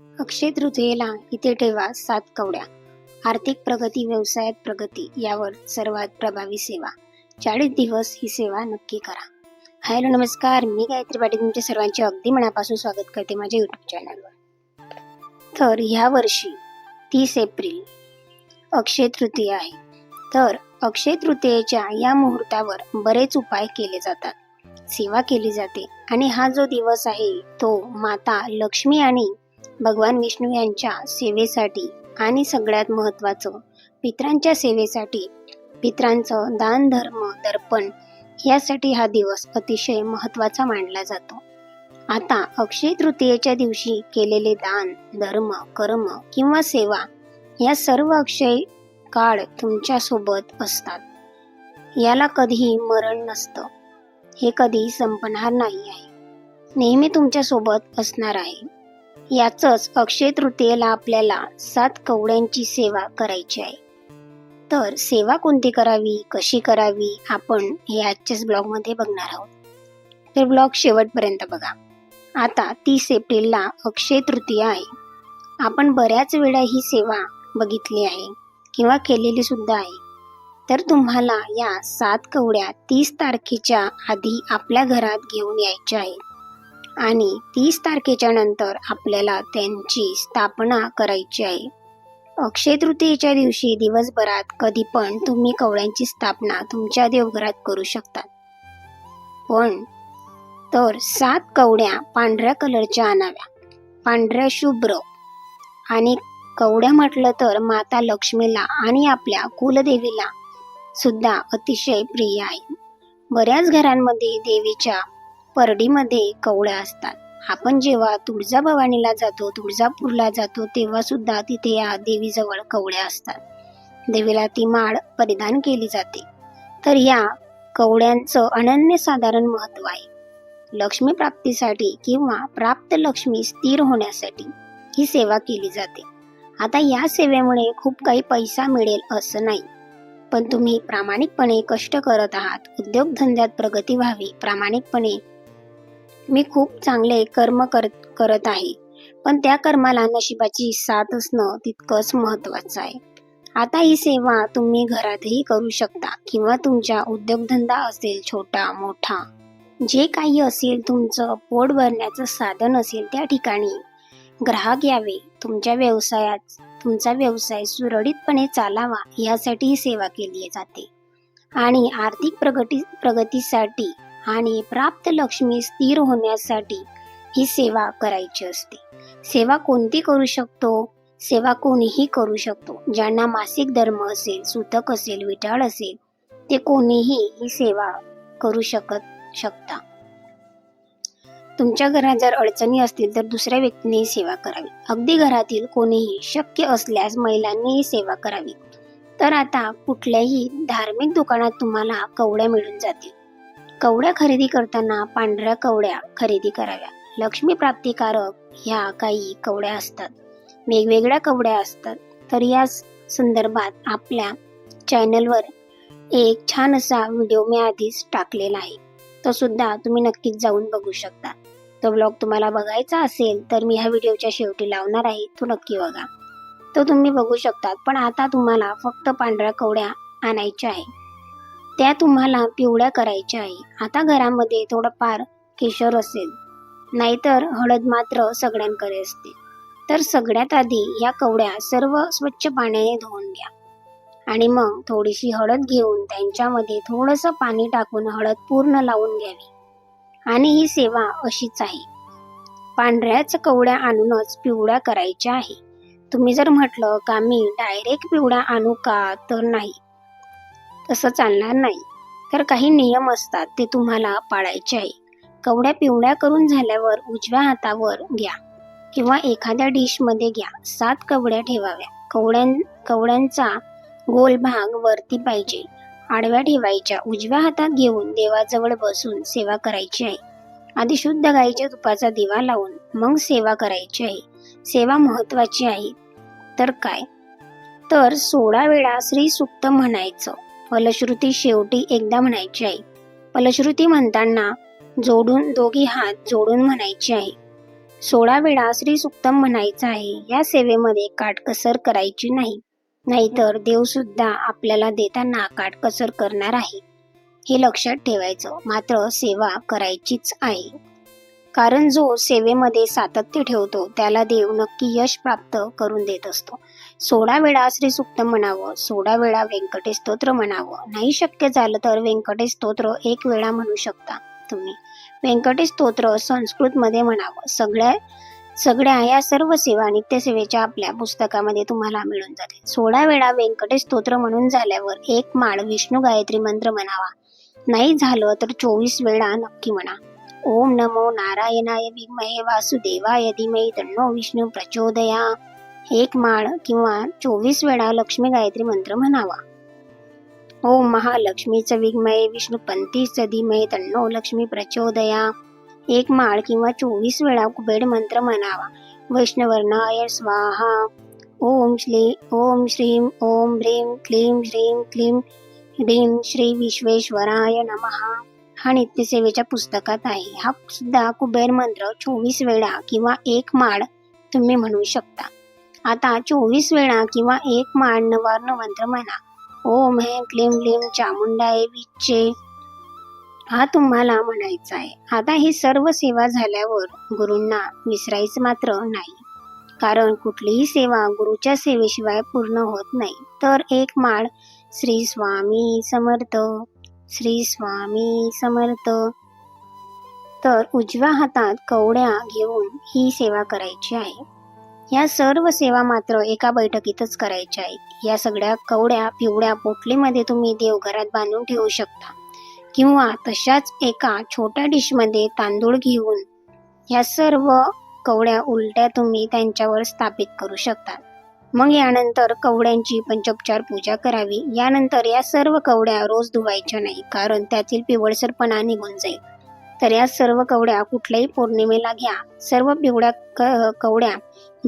अक्षय तृतीयेला इथे ठेवा सात कवड्या. आर्थिक प्रगती व्यवसायात प्रगती यावर सर्वात प्रभावी सेवा. चाळीस दिवस ही सेवा नक्की करा. हॅलो नमस्कार. मी गायत्री पाटील तुमच्या सर्वांचे अगदी मनापासून स्वागत करते माझ्या यूट्यूब चॅनलवर तर ह्या वर्षी तीस एप्रिल अक्षय तृतीय आहे. तर अक्षय तृतीयेच्या या मुहूर्तावर बरेच उपाय केले जातात. सेवा केली जाते आणि हा जो दिवस आहे तो माता लक्ष्मी आणि भगवान विष्णू यांच्या सेवेसाठी आणि सगळ्यात महत्त्वाचं पित्रांच्या सेवेसाठी पित्रांचं दान धर्म दर्पण यासाठी हा दिवस अतिशय महत्त्वाचा मानला जातो. आता अक्षय तृतीयेच्या दिवशी केलेले दान धर्म कर्म किंवा सेवा या सर्व अक्षय काळ तुमच्यासोबत असतात. याला कधीही मरण नसतं. हे कधी संपणार नाही आहे. नेहमी तुमच्यासोबत असणार आहे. याचंच अक्षय तृतीयेला आपल्याला सात कवड्यांची सेवा करायची आहे. तर सेवा कोणती करावी कशी करावी आपण हे आजच्याच ब्लॉगमध्ये बघणार आहोत. तर ब्लॉग शेवटपर्यंत बघा. आता तीस एप्रिलला अक्षय तृतीय आहे. आपण बऱ्याच वेळा ही सेवा बघितली आहे किंवा केलेली सुद्धा आहे. तर तुम्हाला या सात कवड्या तीस तारखेच्या आधी आपल्या घरात घेऊन यायच्या आहेत. आणि तीस तारखेच्या नंतर आपल्याला त्यांची स्थापना करायची आहे. अक्षय तृतीयेच्या दिवशी दिवसभरात कधी पण तुम्ही कवड्यांची स्थापना तुमच्या देवघरात करू शकतात. पण तर सात कवड्या पांढऱ्या कलरच्या आणाव्या. पांढऱ्या शुभ्र. आणि कवड्या म्हटलं तर माता लक्ष्मीला आणि आपल्या कुलदेवीला सुद्धा अतिशय प्रिय आहे. बऱ्याच घरांमध्ये देवीच्या परडीमध्ये कवळ्या असतात. आपण जेव्हा तुळजाभवानीला जातो तुळजापूरला जातो तेव्हा सुद्धा तिथे या देवीजवळ कवड्या असतात. देवीला ती माळ परिधान केली जाते. तर या कवड्यांचं अनन्यसाधारण महत्त्व आहे. लक्ष्मी प्राप्तीसाठी किंवा प्राप्त लक्ष्मी स्थिर होण्यासाठी ही सेवा केली जाते. आता या सेवेमुळे खूप काही पैसा मिळेल असं नाही. पण तुम्ही प्रामाणिकपणे कष्ट करत आहात. उद्योगधंद्यात प्रगती व्हावी प्रामाणिकपणे मी खूप चांगले कर्म करत करत आहे. पण त्या कर्माला नशिबाची साथ असणं तितकंच महत्वाचं आहे. आता ही सेवा तुम्ही घरातही करू शकता किंवा तुमचा उद्योगधंदा असेल छोटा मोठा. जे काही असेल तुमचं पोट भरण्याचं साधन असेल त्या ठिकाणी ग्राहक यावे. तुमच्या व्यवसायात तुमचा व्यवसाय सुरळीतपणे चालावा यासाठी ही सेवा केली जाते. आणि आर्थिक प्रगती प्रगतीसाठी आणि प्राप्त लक्ष्मी स्थिर होण्यासाठी ही सेवा करायची असते. सेवा कोणती करू शकतो? सेवा कोणीही करू शकतो. ज्यांना मासिक धर्म असेल सुतक असेल विटाळ असेल ते कोणीही ही सेवा करू शकत शकता. तुमच्या घरात जर अडचणी असतील तर दुसऱ्या व्यक्तीने सेवा करावी. अगदी घरातील कोणीही शक्य असल्यास महिलांनीही सेवा करावी. तर आता कुठल्याही धार्मिक दुकानात तुम्हाला कवड्या मिळून जातील. कवड्या खरेदी करताना पांढऱ्या कवड्या खरेदी कराव्या. लक्ष्मी प्राप्तिकारक ह्या काही कवड्या असतात. वेगवेगळ्या कवड्या असतात. तर या संदर्भात आपल्या चॅनलवर एक छान असा व्हिडिओ मी आधीच टाकलेला आहे. तो सुद्धा तुम्ही नक्कीच जाऊन बघू शकता. तो ब्लॉग तुम्हाला बघायचा असेल तर मी ह्या व्हिडिओच्या शेवटी लावणार आहे. तो नक्की बघा. तो तुम्ही बघू शकतात. पण आता तुम्हाला फक्त पांढऱ्या कवड्या आणायच्या आहे त्या तुम्हाला पिवळ्या करायच्या आहे. आता घरामध्ये थोडंफार केशर असेल. नाहीतर हळद मात्र सगळ्यांकडे असते. तर सगळ्यात आधी या कवड्या सर्व स्वच्छ पाण्याने धुवून घ्या. आणि मग थोडीशी हळद घेऊन त्यांच्यामध्ये थोडंसं पाणी टाकून हळद पूर्ण लावून घ्यावी. आणि ही सेवा अशीच आहे. पांढऱ्याच कवड्या आणूनच पिवळ्या करायच्या आहे. तुम्ही जर म्हटलं का मी डायरेक्ट पिवळ्या आणू का? तर नाही. तसं चालणार नाही. तर काही नियम असतात ते तुम्हाला पाळायचे आहे. कवड्या पिवळ्या करून झाल्यावर उजव्या हातावर घ्या. किंवा एखाद्या डिशमध्ये घ्या. सात कवड्या ठेवाव्या. कवड्यां कवड्यांचा गोल भाग वरती पाहिजे. आडव्या ठेवायच्या. उजव्या हातात घेऊन देवाजवळ बसून सेवा करायची आहे. आधी शुद्ध गाईच्या तुपाचा दिवा लावून मग सेवा करायची आहे. सेवा महत्वाची आहे. तर काय? तर सोळा वेळा श्री सुक्त म्हणायचं. फलश्रुती शेवटी एकदा म्हणायची आहे फलश्रुती म्हणताना जोडून दोघी हात जोडून म्हणायचे आहे सोळा वेळा श्री सुक्तम म्हणायचं आहे या सेवेमध्ये काटकसर करायची नाही. नाहीतर देव सुद्धा आपल्याला देताना काटकसर करणार आहे. हे लक्षात ठेवायचं मात्र सेवा करायचीच आहे. कारण जो सेवेमध्ये सातत्य ठेवतो त्याला देव नक्की यश प्राप्त करून देत असतो. सोळा वेळा श्री सुक्त म्हणावं सोळा वेळा व्यंकटेश स्तोत्र म्हणावं. नाही शक्य झालं तर व्यंकटेश स्तोत्र एक वेळा म्हणू शकता तुम्ही. व्यंकटेश स्तोत्र संस्कृतमध्ये म्हणावं. सगळ्या सगळ्या या सर्व सेवा नित्यसेवेच्या आपल्या पुस्तकामध्ये तुम्हाला मिळून जातील. सोळा वेळा व्यंकटेश स्तोत्र म्हणून झाल्यावर एक माळ विष्णू गायत्री मंत्र म्हणावा. नाही झालं तर चोवीस वेळा नक्की म्हणा. ओम नमो नारायणाय विमहे वासुदेवाय धीमहि तन्नो विष्णू प्रचोदया. एक माळ किंवा चोवीस वेळा लक्ष्मी गायत्री मंत्र म्हणावा. ओम महालक्ष्मीचं विग्मये विष्णू पंतीचं धीमहि तन्नो लक्ष्मी प्रचोदया. एक माळ किंवा चोवीस वेळा कुबेड मंत्र म्हणावा. वैष्णवर्णाय स्वाहा. ओम श्री ओम श्रीम ओम ह्रीम क्लीम श्रीम क्लीम ह्रीम श्री विश्वेश्वराय नमः. हा नित्यसेवेच्या पुस्तकात आहे. हा सुद्धा कुबेर मंत्र चोवीस वेळा किंवा एक माळ तुम्ही म्हणू शकता. आता चोवीस वेळा किंवा एक माळ नवार्ण मंत्र म्हणा. ओम हे क्लीम क्लीम चामुंडाय विच्चे. हा तुम्हाला म्हणायचा आहे. आता ही सर्व सेवा झाल्यावर गुरूंना विसरायचं मात्र नाही. कारण कुठलीही सेवा गुरुच्या सेवेशिवाय पूर्ण होत नाही. तर एक माळ श्री स्वामी समर्थ. श्री स्वामी समर्थ. तर उजव्या हातात कवड्या घेऊन ही सेवा करायची आहे. या सर्व सेवा मात्र एका बैठकीतच करायच्या आहेत. या सगळ्या कवड्या पिवळ्या पोटलीमध्ये तुम्ही देवघरात बांधून ठेवू शकता. किंवा तशाच एका छोट्या डिशमध्ये तांदूळ घेऊन या सर्व कवड्या उलट्या तुम्ही त्यांच्यावर स्थापित करू शकता. मग यानंतर कवड्यांची पंचोपचार पूजा करावी. यानंतर या सर्व कवड्या रोज धुवायच्या नाही कारण त्यातील पिवळसरपणा निघून जाईल. तर या सर्व कवड्या कुठल्याही पौर्णिमेला घ्या. सर्व पिवळ्या क कवड्या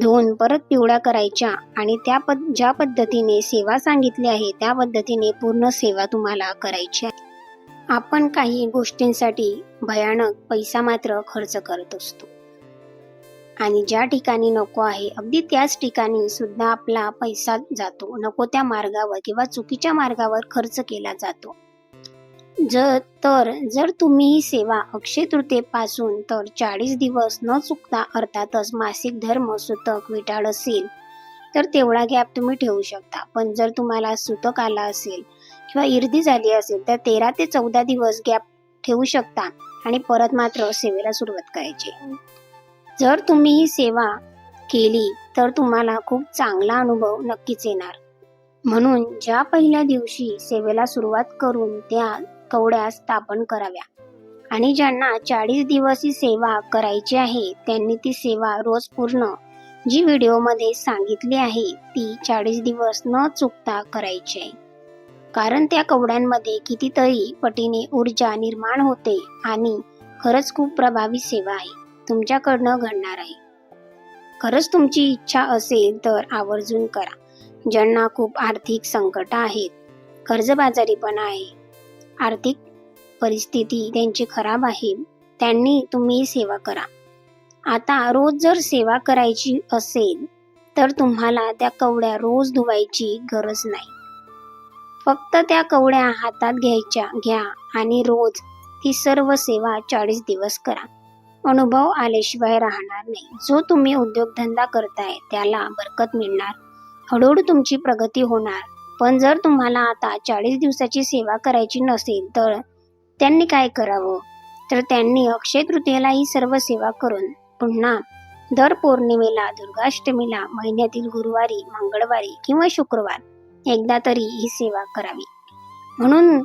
धुवून परत पिवळ्या करायच्या आणि त्या पद ज्या पद्धतीने सेवा सांगितली आहे त्या पद्धतीने पूर्ण सेवा तुम्हाला करायची आहे. आपण काही गोष्टींसाठी भयानक पैसा मात्र खर्च करत असतो. आणि ज्या ठिकाणी नको आहे अगदी त्याच ठिकाणी सुद्धा आपला पैसा जातो. नको त्या मार्गावर किंवा चुकीच्या मार्गावर खर्च केला जातो. जर तर जर तुम्ही ही सेवा अक्षय तृतीयेपासून तर चाळीस दिवस न चुकता अर्थातच मासिक धर्म सुतक विटाळ असेल तर तेवढा गॅप तुम्ही ठेवू शकता. पण जर तुम्हाला सुतक आला असेल किंवा इर्दी झाली असेल तर तेरा ते चौदा दिवस गॅप ठेवू शकता आणि परत मात्र सेवेला सुरुवात करायची. जर तुम्ही ही सेवा केली तर तुम्हाला खूप चांगला अनुभव नक्कीच येणार. म्हणून ज्या पहिल्या दिवशी सेवेला सुरुवात करून त्या कवड्या स्थापन कराव्या. आणि ज्यांना चाळीस दिवस ही सेवा करायची आहे त्यांनी ती सेवा रोज पूर्ण जी व्हिडिओमध्ये सांगितली आहे ती चाळीस दिवस न चुकता करायची आहे. कारण त्या कवड्यांमध्ये कितीतरी पटीने ऊर्जा निर्माण होते आणि खरंच खूप प्रभावी सेवा आहे. तुमच्याकडनं घडणार आहे. खरंच तुमची इच्छा असेल तर आवर्जून करा. ज्यांना खूप आर्थिक संकट आहेत कर्जबाजारीपणा आहे. आर्थिक परिस्थिती त्यांची खराब आहे त्यांनी तुम्ही सेवा करा. आता रोज जर सेवा करायची असेल तर तुम्हाला त्या कवड्या रोज धुवायची गरज नाही. फक्त त्या कवड्या हातात घ्यायच्या घ्या आणि रोज ती सर्व सेवा चाळीस दिवस करा. अनुभव आल्याशिवाय राहणार नाही. जो तुम्ही उद्योगधंदा करताय त्याला बरकत मिळणार. हळूहळू तुमची प्रगती होणार. पण जर तुम्हाला आता चाळीस दिवसाची सेवा करायची नसेल तर त्यांनी काय करावं? तर त्यांनी अक्षय तृतीयेला ही सर्व सेवा करून पुन्हा दर पौर्णिमेला दुर्गाष्टमीला महिन्यातील गुरुवारी मंगळवारी किंवा शुक्रवार एकदा तरी ही सेवा करावी. म्हणून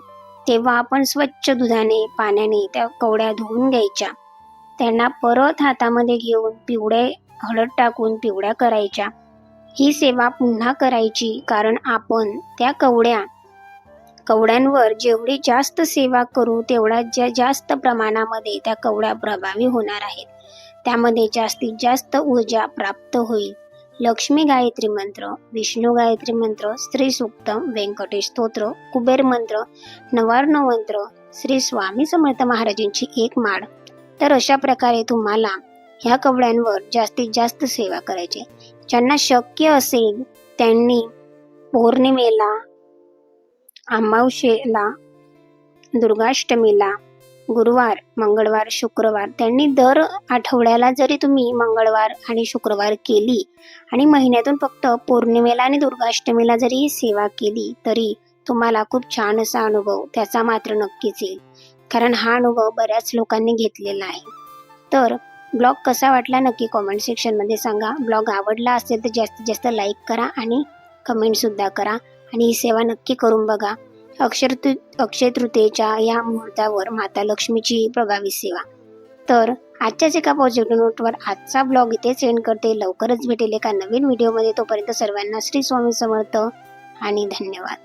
तेव्हा आपण स्वच्छ दुधाने पाण्याने त्या कवड्या धुवून घ्यायच्या. त्यांना परत हातामध्ये घेऊन पिवळे हळद टाकून पिवळ्या करायच्या. ही सेवा पुन्हा करायची कारण आपण त्या कवड्या कवड्यांवर जेवढी जास्त सेवा करू तेवढ्या ज्या जास्त प्रमाणामध्ये त्या कवड्या प्रभावी होणार आहेत. त्यामध्ये जास्तीत जास्त ऊर्जा प्राप्त होईल. लक्ष्मी गायत्री मंत्र विष्णू गायत्री मंत्र स्त्री सुप्त व्यंकटेश स्तोत्र कुबेर मंत्र नवार्ण मंत्र श्री स्वामी समर्थ महाराजांची एक माळ. तर अशा प्रकारे तुम्हाला ह्या कपड्यांवर जास्तीत जास्त सेवा करायची ज्यांना शक्य असेल त्यांनी पौर्णिमेला अमावशेला दुर्गाष्टमीला गुरुवार मंगळवार शुक्रवार त्यांनी दर आठवड्याला जरी तुम्ही मंगळवार आणि शुक्रवार केली आणि महिन्यातून फक्त पौर्णिमेला आणि दुर्गाष्टमीला जरी सेवा केली तरी तुम्हाला खूप छान असा अनुभव त्याचा मात्र नक्कीच येईल. कारण हा अनुभव बऱ्याच लोकांनी घेतलेला आहे. तर ब्लॉग कसा वाटला नक्की कॉमेंट सेक्शनमध्ये सांगा. ब्लॉग आवडला असेल तर जास्तीत जास्त लाईक करा आणि कमेंटसुद्धा करा. आणि ही सेवा नक्की करून बघा. अक्षर तृ अक्षय तृतीयेच्या या मुहूर्तावर माता लक्ष्मीची प्रभावी सेवा. तर आजच्याच एका पॉझिटिव्ह नोटवर आजचा ब्लॉग इथे सेंड करते. लवकरच भेटेल एका नवीन व्हिडिओमध्ये तोपर्यंत सर्वांना श्री स्वामी समर्थ आणि धन्यवाद.